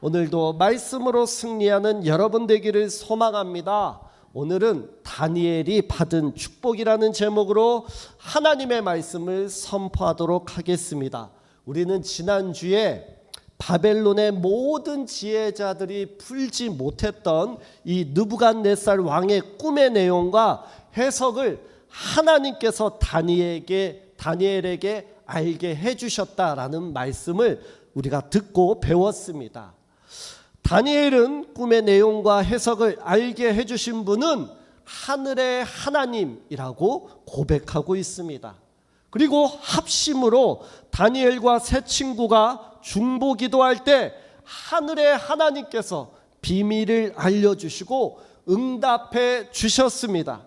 오늘도 말씀으로 승리하는 여러분 되기를 소망합니다. 오늘은 다니엘이 받은 축복이라는 제목으로 하나님의 말씀을 선포하도록 하겠습니다. 우리는 지난주에 바벨론의 모든 지혜자들이 풀지 못했던 이 느부갓네살 왕의 꿈의 내용과 해석을 하나님께서 다니엘에게 다니엘에게 알게 해 주셨다라는 말씀을 우리가 듣고 배웠습니다. 다니엘은 꿈의 내용과 해석을 알게 해 주신 분은 하늘의 하나님이라고 고백하고 있습니다. 그리고 합심으로 다니엘과 세 친구가 중보 기도할 때 하늘의 하나님께서 비밀을 알려주시고 응답해 주셨습니다.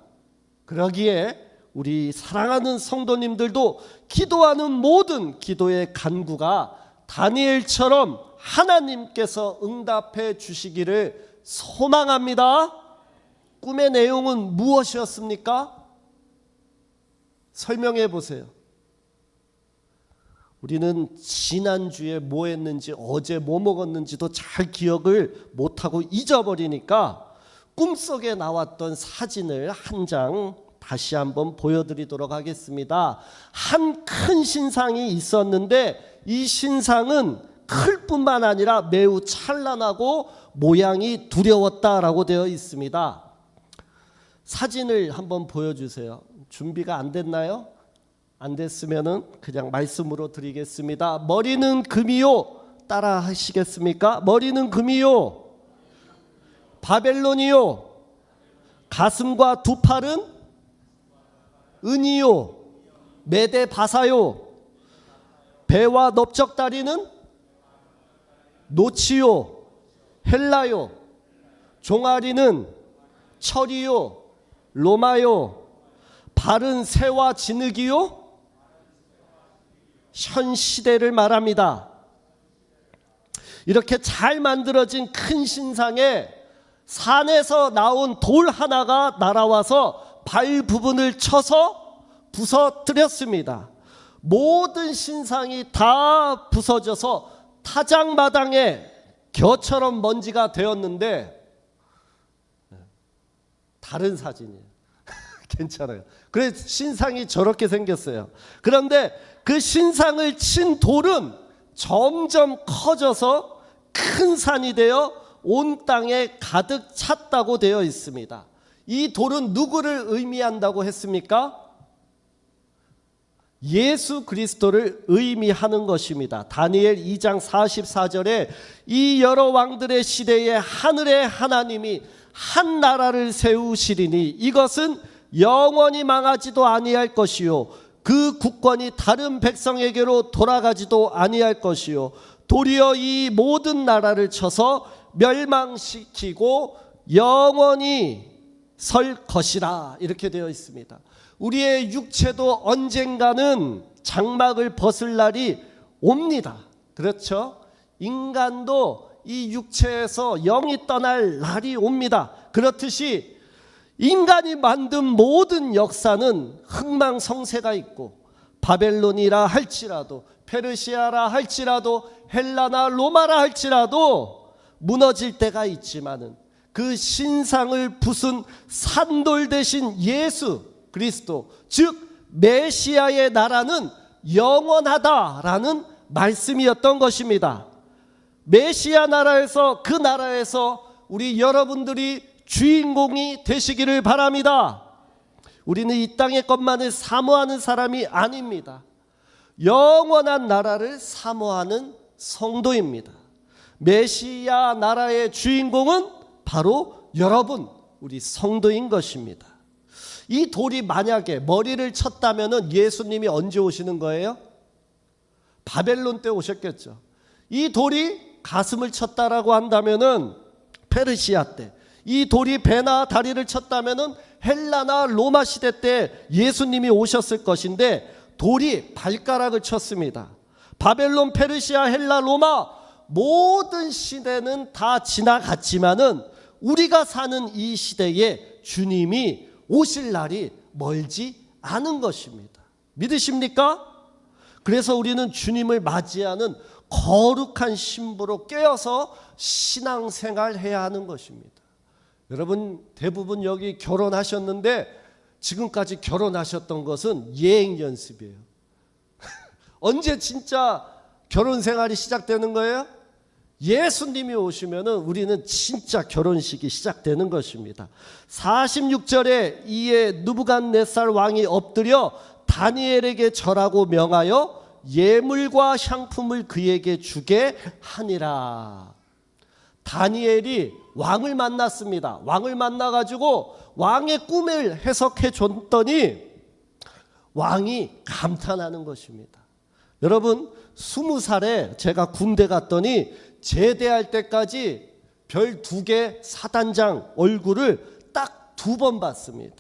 그러기에 우리 사랑하는 성도님들도 기도하는 모든 기도의 간구가 다니엘처럼 하나님께서 응답해 주시기를 소망합니다. 꿈의 내용은 무엇이었습니까? 설명해 보세요. 우리는 지난주에 뭐 했는지 어제 뭐 먹었는지도 잘 기억을 못하고 잊어버리니까 꿈속에 나왔던 사진을 한 장 다시 한번 보여드리도록 하겠습니다. 한 큰 신상이 있었는데 이 신상은 클 뿐만 아니라 매우 찬란하고 모양이 두려웠다라고 되어 있습니다. 사진을 한번 보여주세요. 준비가 안 됐나요? 안 됐으면은 그냥 말씀으로 드리겠습니다. 머리는 금이요. 따라 하시겠습니까? 머리는 금이요. 바벨론이요. 가슴과 두 팔은 은이요. 메대 바사요. 배와 넓적다리는 노치요. 헬라요. 종아리는 철이요. 로마요. 발은 새와 진흙이요. 현 시대를 말합니다. 이렇게 잘 만들어진 큰 신상에 산에서 나온 돌 하나가 날아와서 발 부분을 쳐서 부서뜨렸습니다. 모든 신상이 다 부서져서 타작마당에 겨처럼 먼지가 되었는데 다른 사진이에요. 괜찮아요. 그래 신상이 저렇게 생겼어요. 그런데 그 신상을 친 돌은 점점 커져서 큰 산이 되어 온 땅에 가득 찼다고 되어 있습니다. 이 돌은 누구를 의미한다고 했습니까? 예수 그리스도를 의미하는 것입니다. 다니엘 2장 44절에 이 여러 왕들의 시대에 하늘의 하나님이 한 나라를 세우시리니 이것은 영원히 망하지도 아니할 것이요 그 국권이 다른 백성에게로 돌아가지도 아니할 것이요 도리어 이 모든 나라를 쳐서 멸망시키고 영원히 설 것이라 이렇게 되어 있습니다. 우리의 육체도 언젠가는 장막을 벗을 날이 옵니다. 그렇죠? 인간도 이 육체에서 영이 떠날 날이 옵니다. 그렇듯이 인간이 만든 모든 역사는 흥망성쇠가 있고 바벨론이라 할지라도 페르시아라 할지라도 헬라나 로마라 할지라도 무너질 때가 있지만은 그 신상을 부순 산돌 대신 예수 그리스도 즉 메시아의 나라는 영원하다라는 말씀이었던 것입니다. 메시아 나라에서 그 나라에서 우리 여러분들이 주인공이 되시기를 바랍니다. 우리는 이 땅의 것만을 사모하는 사람이 아닙니다. 영원한 나라를 사모하는 성도입니다. 메시아 나라의 주인공은 바로 여러분, 우리 성도인 것입니다. 이 돌이 만약에 머리를 쳤다면 예수님이 언제 오시는 거예요? 바벨론 때 오셨겠죠. 이 돌이 가슴을 쳤다라고 한다면은 페르시아 때, 이 돌이 배나 다리를 쳤다면은 헬라나 로마 시대 때 예수님이 오셨을 것인데 돌이 발가락을 쳤습니다. 바벨론, 페르시아, 헬라, 로마 모든 시대는 다 지나갔지만은 우리가 사는 이 시대에 주님이 오실 날이 멀지 않은 것입니다. 믿으십니까? 그래서 우리는 주님을 맞이하는 거룩한 신부로 깨어서 신앙생활 해야 하는 것입니다. 여러분 대부분 여기 결혼하셨는데 지금까지 결혼하셨던 것은 예행 연습이에요. 언제 진짜 결혼 생활이 시작되는 거예요? 예수님이 오시면은 우리는 진짜 결혼식이 시작되는 것입니다. 46절에 이에 누부갓네살 왕이 엎드려 다니엘에게 절하고 명하여 예물과 향품을 그에게 주게 하니라. 다니엘이 왕을 만났습니다. 왕을 만나 가지고 왕의 꿈을 해석해 줬더니 왕이 감탄하는 것입니다. 여러분, 스무 살에 제가 군대 갔더니 제대할 때까지 별 두 개 사단장 얼굴을 딱 두 번 봤습니다.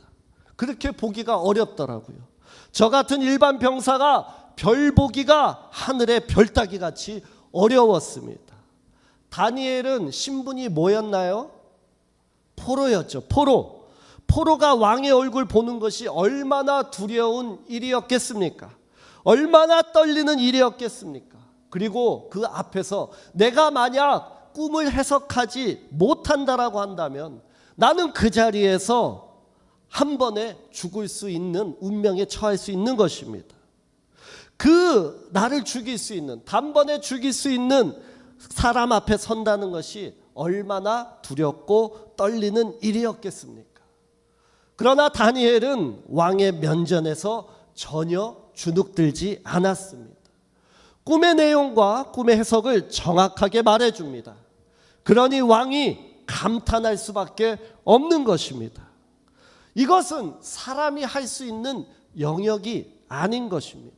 그렇게 보기가 어렵더라고요. 저 같은 일반 병사가 별 보기가 하늘의 별 따기 같이 어려웠습니다. 다니엘은 신분이 뭐였나요? 포로였죠. 포로. 포로가 왕의 얼굴 보는 것이 얼마나 두려운 일이었겠습니까? 얼마나 떨리는 일이었겠습니까? 그리고 그 앞에서 내가 만약 꿈을 해석하지 못한다라고 한다면 나는 그 자리에서 한 번에 죽을 수 있는 운명에 처할 수 있는 것입니다. 그 나를 죽일 수 있는 단번에 죽일 수 있는 사람 앞에 선다는 것이 얼마나 두렵고 떨리는 일이었겠습니까? 그러나 다니엘은 왕의 면전에서 전혀 주눅들지 않았습니다. 꿈의 내용과 꿈의 해석을 정확하게 말해 줍니다. 그러니 왕이 감탄할 수밖에 없는 것입니다. 이것은 사람이 할 수 있는 영역이 아닌 것입니다.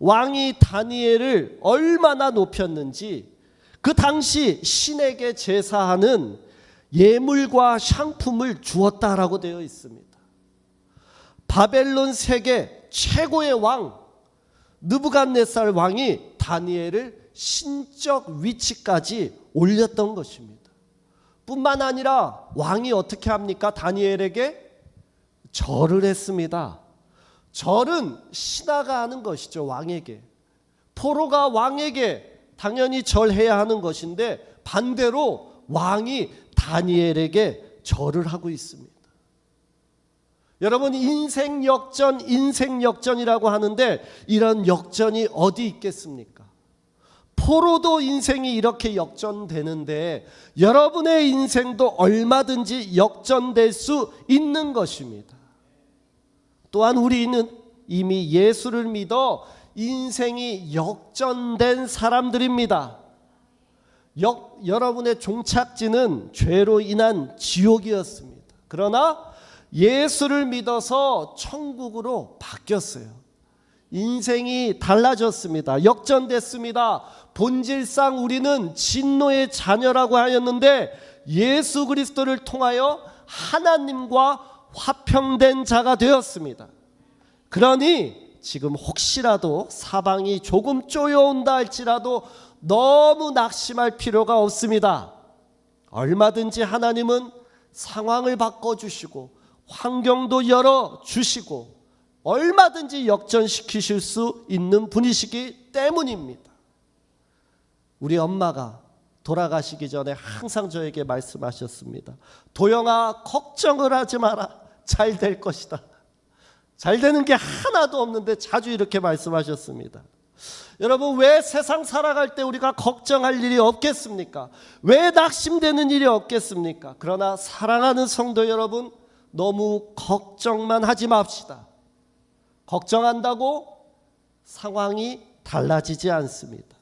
왕이 다니엘을 얼마나 높였는지 그 당시 신에게 제사하는 예물과 향품을 주었다라고 되어 있습니다. 바벨론 세계 최고의 왕 느부갓네살 왕이 다니엘을 신적 위치까지 올렸던 것입니다. 뿐만 아니라 왕이 어떻게 합니까? 다니엘에게 절을 했습니다. 절은 신하가 하는 것이죠, 왕에게. 포로가 왕에게 당연히 절해야 하는 것인데 반대로 왕이 다니엘에게 절을 하고 있습니다. 여러분 인생 역전, 인생 역전이라고 하는데 이런 역전이 어디 있겠습니까? 포로도 인생이 이렇게 역전되는데 여러분의 인생도 얼마든지 역전될 수 있는 것입니다. 또한 우리는 이미 예수를 믿어 인생이 역전된 사람들입니다. 역, 여러분의 종착지는 죄로 인한 지옥이었습니다. 그러나 예수를 믿어서 천국으로 바뀌었어요. 인생이 달라졌습니다. 역전됐습니다. 본질상 우리는 진노의 자녀라고 하였는데 예수 그리스도를 통하여 하나님과 화평된 자가 되었습니다. 그러니 지금 혹시라도 사방이 조금 쪼여온다 할지라도 너무 낙심할 필요가 없습니다. 얼마든지 하나님은 상황을 바꿔주시고 환경도 열어 주시고 얼마든지 역전시키실 수 있는 분이시기 때문입니다. 우리 엄마가 돌아가시기 전에 항상 저에게 말씀하셨습니다. 도영아 걱정을 하지 마라. 잘 될 것이다. 잘 되는 게 하나도 없는데 자주 이렇게 말씀하셨습니다. 여러분 왜 세상 살아갈 때 우리가 걱정할 일이 없겠습니까? 왜 낙심되는 일이 없겠습니까? 그러나 사랑하는 성도 여러분 너무 걱정만 하지 맙시다. 걱정한다고 상황이 달라지지 않습니다.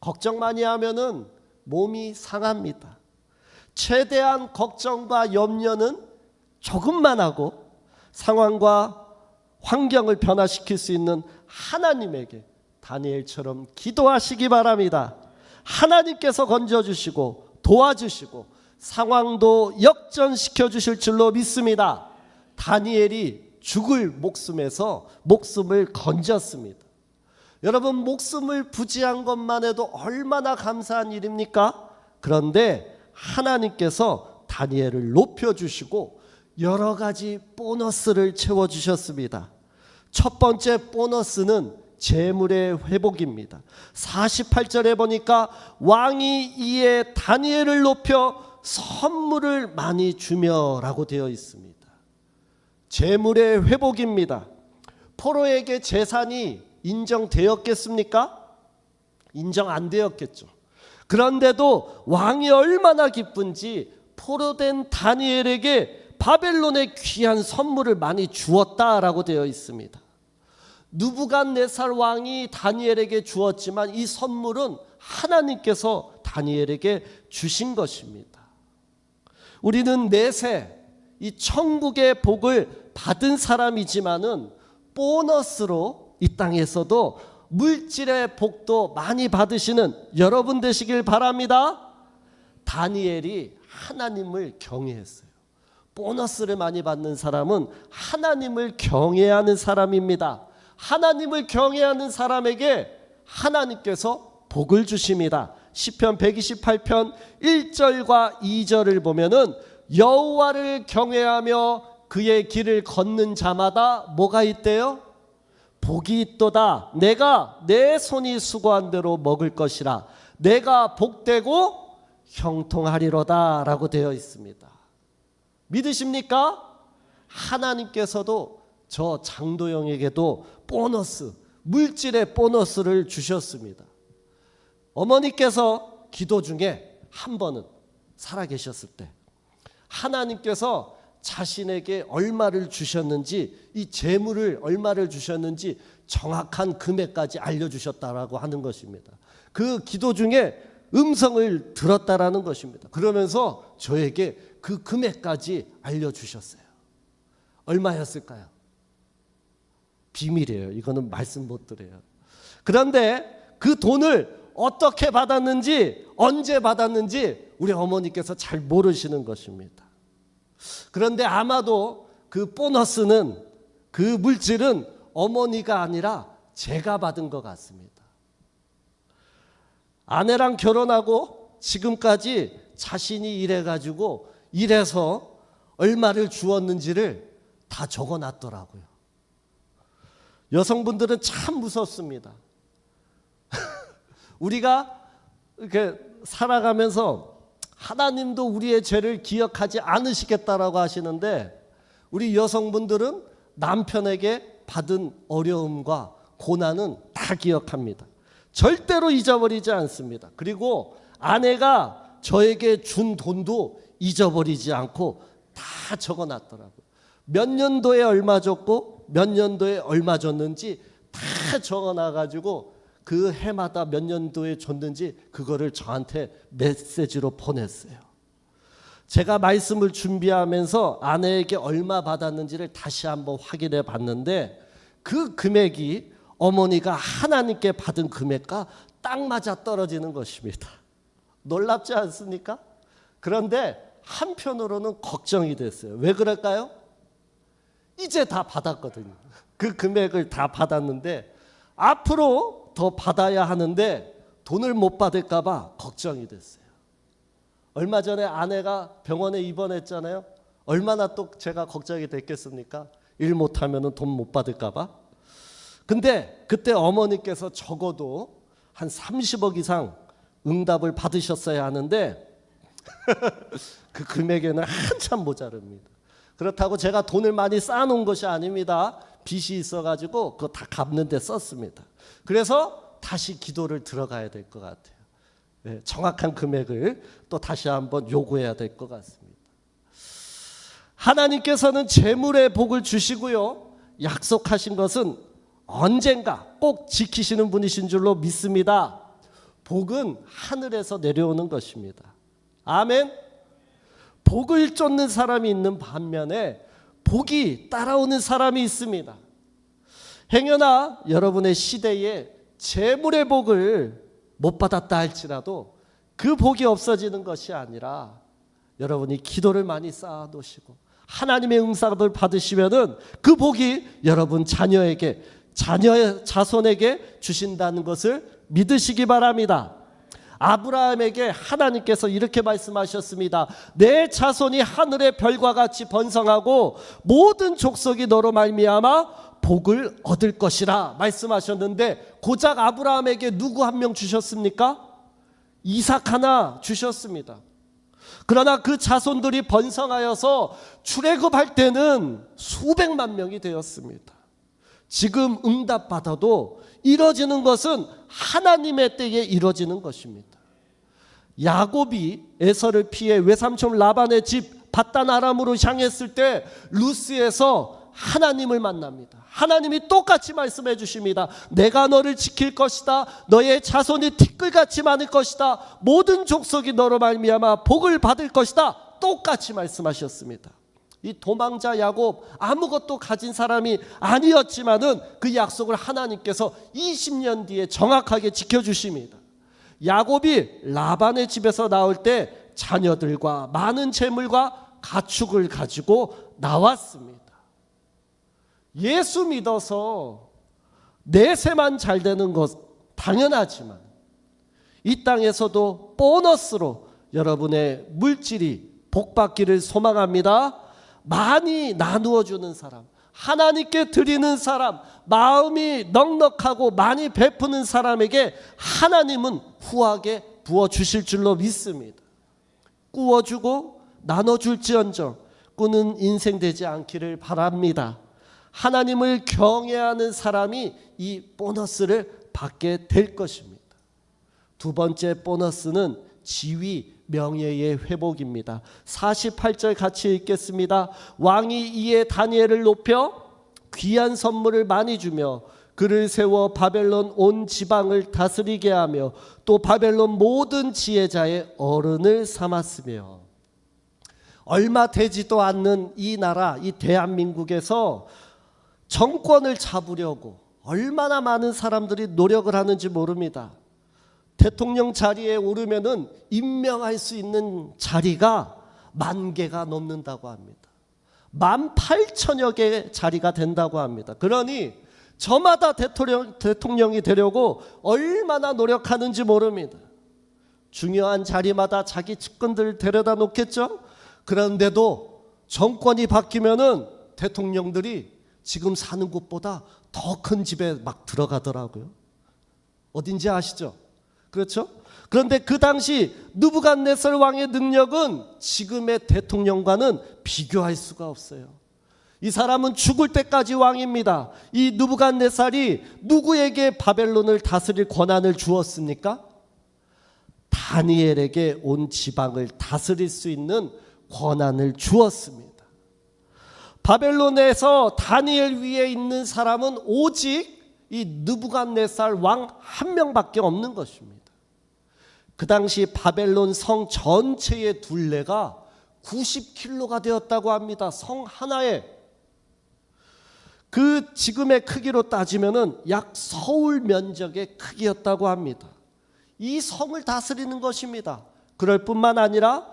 걱정 많이 하면은 몸이 상합니다. 최대한 걱정과 염려는 조금만 하고 상황과 환경을 변화시킬 수 있는 하나님에게 다니엘처럼 기도하시기 바랍니다. 하나님께서 건져주시고 도와주시고 상황도 역전시켜 주실 줄로 믿습니다. 다니엘이 죽을 목숨에서 목숨을 건졌습니다. 여러분 목숨을 부지한 것만 해도 얼마나 감사한 일입니까? 그런데 하나님께서 다니엘을 높여 주시고 여러 가지 보너스를 채워 주셨습니다. 첫 번째 보너스는 재물의 회복입니다. 48절에 보니까 왕이 이에 다니엘을 높여 선물을 많이 주며라고 되어 있습니다. 재물의 회복입니다. 포로에게 재산이 인정되었겠습니까? 인정 안 되었겠죠. 그런데도 왕이 얼마나 기쁜지 포로된 다니엘에게 바벨론의 귀한 선물을 많이 주었다라고 되어 있습니다. 누부갓네살 왕이 다니엘에게 주었지만 이 선물은 하나님께서 다니엘에게 주신 것입니다. 우리는 내세 이 천국의 복을 받은 사람이지만은 보너스로 이 땅에서도 물질의 복도 많이 받으시는 여러분 되시길 바랍니다. 다니엘이 하나님을 경외했어요. 보너스를 많이 받는 사람은 하나님을 경외하는 사람입니다. 하나님을 경외하는 사람에게 하나님께서 복을 주십니다. 시편 128편 1절과 2절을 보면은 여호와를 경외하며 그의 길을 걷는 자마다 뭐가 있대요? 복이 있도다. 내가 내 손이 수고한 대로 먹을 것이라. 내가 복되고 형통하리로다라고 되어 있습니다. 믿으십니까? 하나님께서도 저 장도영에게도 보너스, 물질의 보너스를 주셨습니다. 어머니께서 기도 중에 한 번은 살아 계셨을 때 하나님께서 자신에게 얼마를 주셨는지 이 재물을 얼마를 주셨는지 정확한 금액까지 알려주셨다라고 하는 것입니다. 그 기도 중에 음성을 들었다라는 것입니다. 그러면서 저에게 그 금액까지 알려주셨어요. 얼마였을까요? 비밀이에요. 이거는 말씀 못 드려요. 그런데 그 돈을 어떻게 받았는지 언제 받았는지 우리 어머니께서 잘 모르시는 것입니다. 그런데 아마도 그 보너스는 그 물질은 어머니가 아니라 제가 받은 것 같습니다. 아내랑 결혼하고 지금까지 자신이 일해가지고 일해서 얼마를 주었는지를 다 적어 놨더라고요. 여성분들은 참 무섭습니다. 우리가 이렇게 살아가면서 하나님도 우리의 죄를 기억하지 않으시겠다라고 하시는데 우리 여성분들은 남편에게 받은 어려움과 고난은 다 기억합니다. 절대로 잊어버리지 않습니다. 그리고 아내가 저에게 준 돈도 잊어버리지 않고 다 적어 놨더라고요. 몇 년도에 얼마 줬고 몇 년도에 얼마 줬는지 다 적어 놔 가지고 그 해마다 몇 년도에 줬는지 그거를 저한테 메시지로 보냈어요. 제가 말씀을 준비하면서 아내에게 얼마 받았는지를 다시 한번 확인해 봤는데 그 금액이 어머니가 하나님께 받은 금액과 딱 맞아 떨어지는 것입니다. 놀랍지 않습니까? 그런데 한편으로는 걱정이 됐어요. 왜 그럴까요? 이제 다 받았거든요. 그 금액을 다 받았는데 앞으로 더 받아야 하는데 돈을 못 받을까봐 걱정이 됐어요. 얼마 전에 아내가 병원에 입원했잖아요. 얼마나 또 제가 걱정이 됐겠습니까? 일 못하면 돈 못 받을까봐. 근데 그때 어머니께서 적어도 한 30억 이상 응답을 받으셨어야 하는데 그 금액에는 한참 모자릅니다. 그렇다고 제가 돈을 많이 쌓아놓은 것이 아닙니다. 빚이 있어가지고 그거 다 갚는 데 썼습니다. 그래서 다시 기도를 들어가야 될 것 같아요. 네, 정확한 금액을 또 다시 한번 요구해야 될 것 같습니다. 하나님께서는 재물의 복을 주시고요. 약속하신 것은 언젠가 꼭 지키시는 분이신 줄로 믿습니다. 복은 하늘에서 내려오는 것입니다. 아멘. 복을 쫓는 사람이 있는 반면에 복이 따라오는 사람이 있습니다. 행여나 여러분의 시대에 재물의 복을 못 받았다 할지라도 그 복이 없어지는 것이 아니라 여러분이 기도를 많이 쌓아 놓으시고 하나님의 응답을 받으시면은 그 복이 여러분 자녀에게 자녀의 자손에게 주신다는 것을 믿으시기 바랍니다. 아브라함에게 하나님께서 이렇게 말씀하셨습니다. 내 자손이 하늘의 별과 같이 번성하고 모든 족속이 너로 말미암아 복을 얻을 것이라 말씀하셨는데 고작 아브라함에게 누구 한 명 주셨습니까? 이삭 하나 주셨습니다. 그러나 그 자손들이 번성하여서 출애굽할 때는 수백만 명이 되었습니다. 지금 응답받아도 이뤄지는 것은 하나님의 때에 이뤄지는 것입니다. 야곱이 에서를 피해 외삼촌 라반의 집 바단 아람으로 향했을 때 루스에서 하나님을 만납니다. 하나님이 똑같이 말씀해 주십니다. 내가 너를 지킬 것이다. 너의 자손이 티끌같이 많을 것이다. 모든 족속이 너로 말미암아 복을 받을 것이다. 똑같이 말씀하셨습니다. 이 도망자 야곱 아무것도 가진 사람이 아니었지만은 그 약속을 하나님께서 20년 뒤에 정확하게 지켜 주십니다. 야곱이 라반의 집에서 나올 때 자녀들과 많은 재물과 가축을 가지고 나왔습니다. 예수 믿어서 내세만 잘 되는 것 당연하지만 이 땅에서도 보너스로 여러분의 물질이 복받기를 소망합니다. 많이 나누어 주는 사람, 하나님께 드리는 사람, 마음이 넉넉하고 많이 베푸는 사람에게 하나님은 후하게 부어 주실 줄로 믿습니다. 꾸어 주고 나눠 줄지언정 꾸는 인생 되지 않기를 바랍니다. 하나님을 경외하는 사람이 이 보너스를 받게 될 것입니다. 두 번째 보너스는 지위 명예의 회복입니다. 48절 같이 읽겠습니다. 왕이 이에 다니엘을 높여 귀한 선물을 많이 주며 그를 세워 바벨론 온 지방을 다스리게 하며 또 바벨론 모든 지혜자의 어른을 삼았으며 얼마 되지도 않는 이 나라 이 대한민국에서 정권을 잡으려고 얼마나 많은 사람들이 노력을 하는지 모릅니다. 대통령 자리에 오르면은 임명할 수 있는 자리가 만 개가 넘는다고 합니다. 만 팔천여 개 자리가 된다고 합니다. 그러니 저마다 대통령, 대통령이 되려고 얼마나 노력하는지 모릅니다. 중요한 자리마다 자기 측근들 데려다 놓겠죠? 그런데도 정권이 바뀌면은 대통령들이 지금 사는 곳보다 더 큰 집에 막 들어가더라고요. 어딘지 아시죠? 그렇죠? 그런데 그 당시 느부갓네살 왕의 능력은 지금의 대통령과는 비교할 수가 없어요. 이 사람은 죽을 때까지 왕입니다. 이 느부갓네살이 누구에게 바벨론을 다스릴 권한을 주었습니까? 다니엘에게 온 지방을 다스릴 수 있는 권한을 주었습니다. 바벨론에서 다니엘 위에 있는 사람은 오직 이 느부갓네살 왕 한 명밖에 없는 것입니다. 그 당시 바벨론 성 전체의 둘레가 90킬로가 되었다고 합니다. 성 하나에 그 지금의 크기로 따지면은 약 서울 면적의 크기였다고 합니다. 이 성을 다스리는 것입니다. 그럴 뿐만 아니라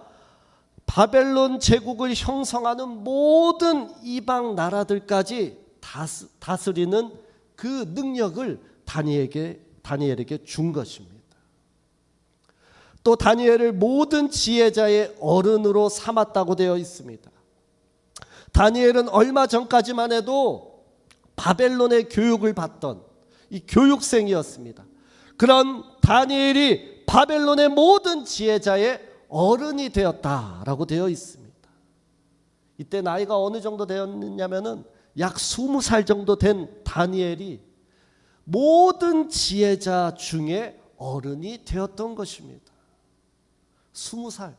바벨론 제국을 형성하는 모든 이방 나라들까지 다스, 다스리는 그 능력을 다니엘에게 다니엘에게 준 것입니다. 또 다니엘을 모든 지혜자의 어른으로 삼았다고 되어 있습니다. 다니엘은 얼마 전까지만 해도 바벨론의 교육을 받던 이 교육생이었습니다. 그런 다니엘이 바벨론의 모든 지혜자의 어른이 되었다라고 되어 있습니다. 이때 나이가 어느 정도 되었느냐면은 약 20살 정도 된 다니엘이 모든 지혜자 중에 어른이 되었던 것입니다. 스무 살.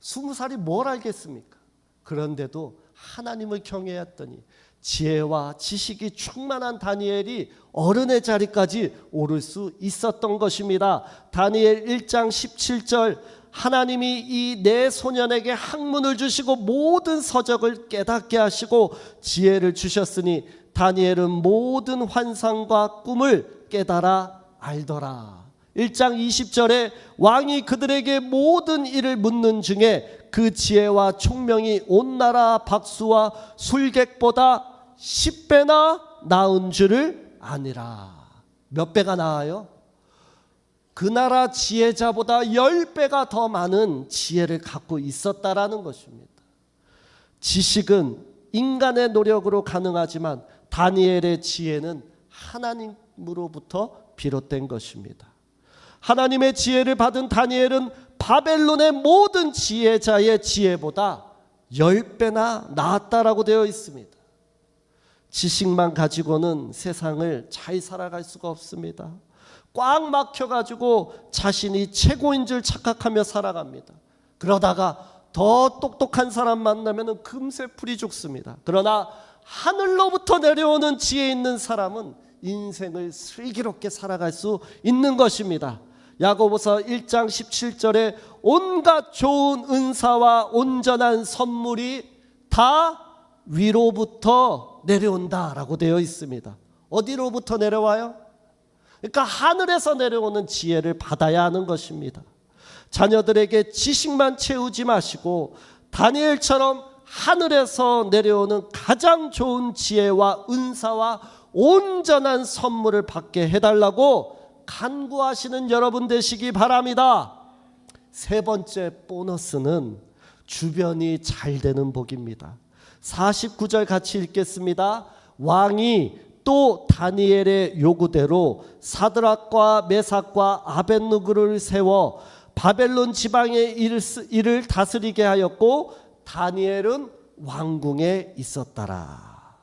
스무 살이 뭘 알겠습니까? 그런데도 하나님을 경외했더니 지혜와 지식이 충만한 다니엘이 어른의 자리까지 오를 수 있었던 것입니다. 다니엘 1장 17절 하나님이 이 내 소년에게 학문을 주시고 모든 서적을 깨닫게 하시고 지혜를 주셨으니 다니엘은 모든 환상과 꿈을 깨달아 알더라. 1장 20절에 왕이 그들에게 모든 일을 묻는 중에 그 지혜와 총명이 온 나라 박수와 술객보다 10배나 나은 줄을 아니라. 몇 배가 나아요? 그 나라 지혜자보다 10배가 더 많은 지혜를 갖고 있었다라는 것입니다. 지식은 인간의 노력으로 가능하지만 다니엘의 지혜는 하나님으로부터 비롯된 것입니다. 하나님의 지혜를 받은 다니엘은 바벨론의 모든 지혜자의 지혜보다 10배나 나았다라고 되어 있습니다. 지식만 가지고는 세상을 잘 살아갈 수가 없습니다. 꽉 막혀 가지고 자신이 최고인 줄 착각하며 살아갑니다. 그러다가 더 똑똑한 사람 만나면 금세 풀이 죽습니다. 그러나 하늘로부터 내려오는 지혜 있는 사람은 인생을 슬기롭게 살아갈 수 있는 것입니다. 야고보서 1장 17절에 온갖 좋은 은사와 온전한 선물이 다 위로부터 내려온다라고 되어 있습니다. 어디로부터 내려와요? 그러니까 하늘에서 내려오는 지혜를 받아야 하는 것입니다. 자녀들에게 지식만 채우지 마시고 다니엘처럼 하늘에서 내려오는 가장 좋은 지혜와 은사와 온전한 선물을 받게 해달라고 간구하시는 여러분 되시기 바랍니다. 세 번째 보너스는 주변이 잘 되는 복입니다. 49절 같이 읽겠습니다. 왕이 또 다니엘의 요구대로 사드락과 메삭과 아벤누그를 세워 바벨론 지방의 일을, 다스리게 하였고 다니엘은 왕궁에 있었더라.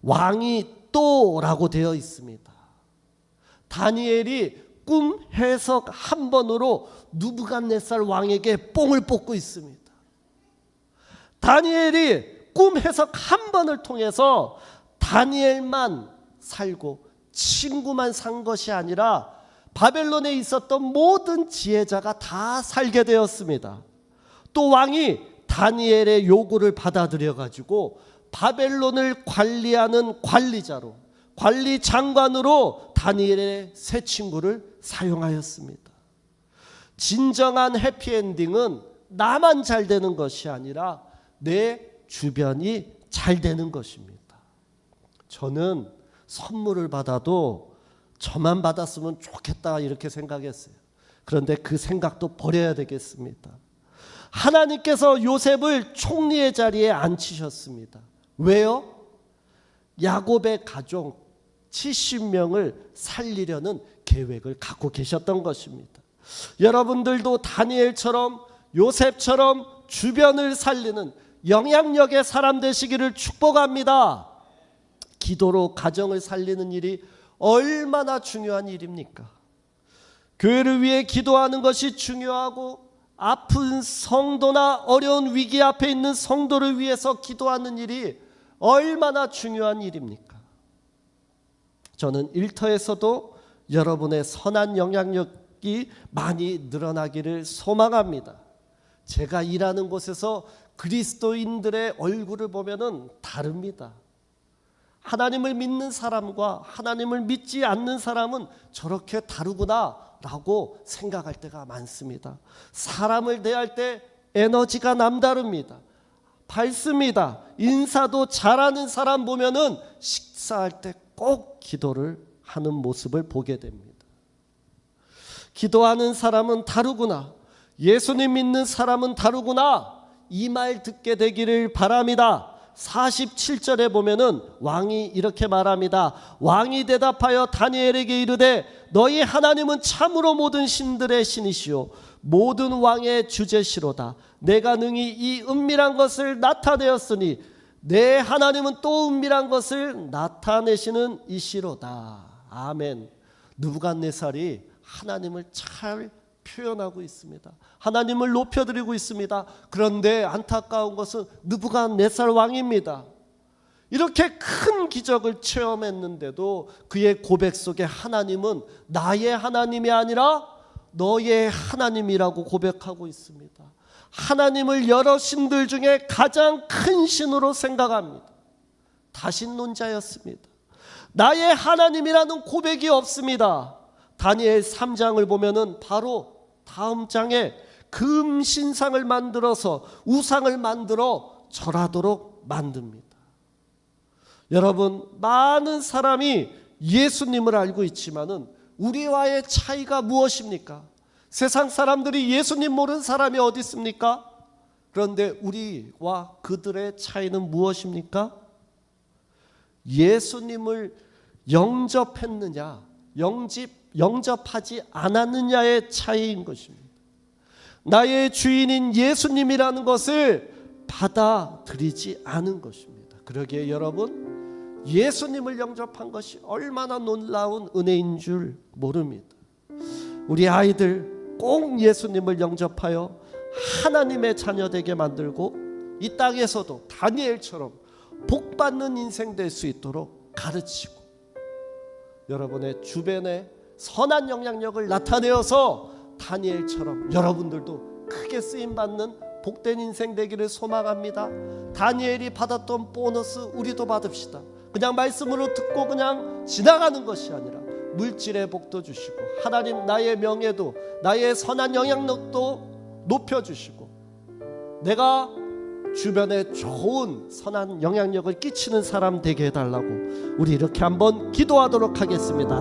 왕이 또라고 되어 있습니다. 다니엘이 꿈 해석 한 번으로 누부갓네살 왕에게 뽕을 뽑고 있습니다. 다니엘이 꿈 해석 한 번을 통해서 다니엘만 살고 친구만 산 것이 아니라 바벨론에 있었던 모든 지혜자가 다 살게 되었습니다. 또 왕이 다니엘의 요구를 받아들여 가지고 바벨론을 관리하는 관리자로 관리 장관으로 다니엘의 새 친구를 사용하였습니다. 진정한 해피엔딩은 나만 잘 되는 것이 아니라 내 주변이 잘 되는 것입니다. 저는 선물을 받아도 저만 받았으면 좋겠다 이렇게 생각했어요. 그런데 그 생각도 버려야 되겠습니다. 하나님께서 요셉을 총리의 자리에 앉히셨습니다. 왜요? 야곱의 가족 70명을 살리려는 계획을 갖고 계셨던 것입니다. 여러분들도 다니엘처럼 요셉처럼 주변을 살리는 영향력의 사람 되시기를 축복합니다. 기도로 가정을 살리는 일이 얼마나 중요한 일입니까? 교회를 위해 기도하는 것이 중요하고 아픈 성도나 어려운 위기 앞에 있는 성도를 위해서 기도하는 일이 얼마나 중요한 일입니까? 저는 일터에서도 여러분의 선한 영향력이 많이 늘어나기를 소망합니다. 제가 일하는 곳에서 그리스도인들의 얼굴을 보면은 다릅니다. 하나님을 믿는 사람과 하나님을 믿지 않는 사람은 저렇게 다르구나라고 생각할 때가 많습니다. 사람을 대할 때 에너지가 남다릅니다. 밝습니다. 인사도 잘하는 사람 보면은 식사할 때 꼭 기도를 하는 모습을 보게 됩니다. 기도하는 사람은 다르구나. 예수님 믿는 사람은 다르구나. 이 말 듣게 되기를 바랍니다. 47절에 보면은 왕이 이렇게 말합니다. 왕이 대답하여 다니엘에게 이르되 너희 하나님은 참으로 모든 신들의 신이시요 모든 왕의 주제시로다. 내가 능히 이 은밀한 것을 나타내었으니 내 하나님은 또 은밀한 것을 나타내시는 이시로다. 아멘. 누부갓네살이 하나님을 잘 표현하고 있습니다. 하나님을 높여드리고 있습니다. 그런데 안타까운 것은 느부갓네살 왕입니다. 이렇게 큰 기적을 체험했는데도 그의 고백 속에 하나님은 나의 하나님이 아니라 너의 하나님이라고 고백하고 있습니다. 하나님을 여러 신들 중에 가장 큰 신으로 생각합니다. 다신론자였습니다. 나의 하나님이라는 고백이 없습니다. 다니엘 3장을 보면은 바로 다음 장에 금 신상을 만들어서 우상을 만들어 절하도록 만듭니다. 여러분 많은 사람이 예수님을 알고 있지만은 우리와의 차이가 무엇입니까? 세상 사람들이 예수님 모르는 사람이 어디 있습니까? 그런데 우리와 그들의 차이는 무엇입니까? 예수님을 영접했느냐, 영집 영접하지 않았느냐의 차이인 것입니다. 나의 주인인 예수님이라는 것을 받아들이지 않은 것입니다. 그러기에 여러분 예수님을 영접한 것이 얼마나 놀라운 은혜인 줄 모릅니다. 우리 아이들 꼭 예수님을 영접하여 하나님의 자녀 되게 만들고 이 땅에서도 다니엘처럼 복 받는 인생 될 수 있도록 가르치고 여러분의 주변에 선한 영향력을 나타내어서 다니엘처럼 여러분들도 크게 쓰임 받는 복된 인생 되기를 소망합니다. 다니엘이 받았던 보너스 우리도 받읍시다. 그냥 말씀으로 듣고 그냥 지나가는 것이 아니라 물질의 복도 주시고 하나님 나의 명예도 나의 선한 영향력도 높여 주시고 내가 주변에 좋은 선한 영향력을 끼치는 사람 되게 해달라고 우리 이렇게 한번 기도하도록 하겠습니다.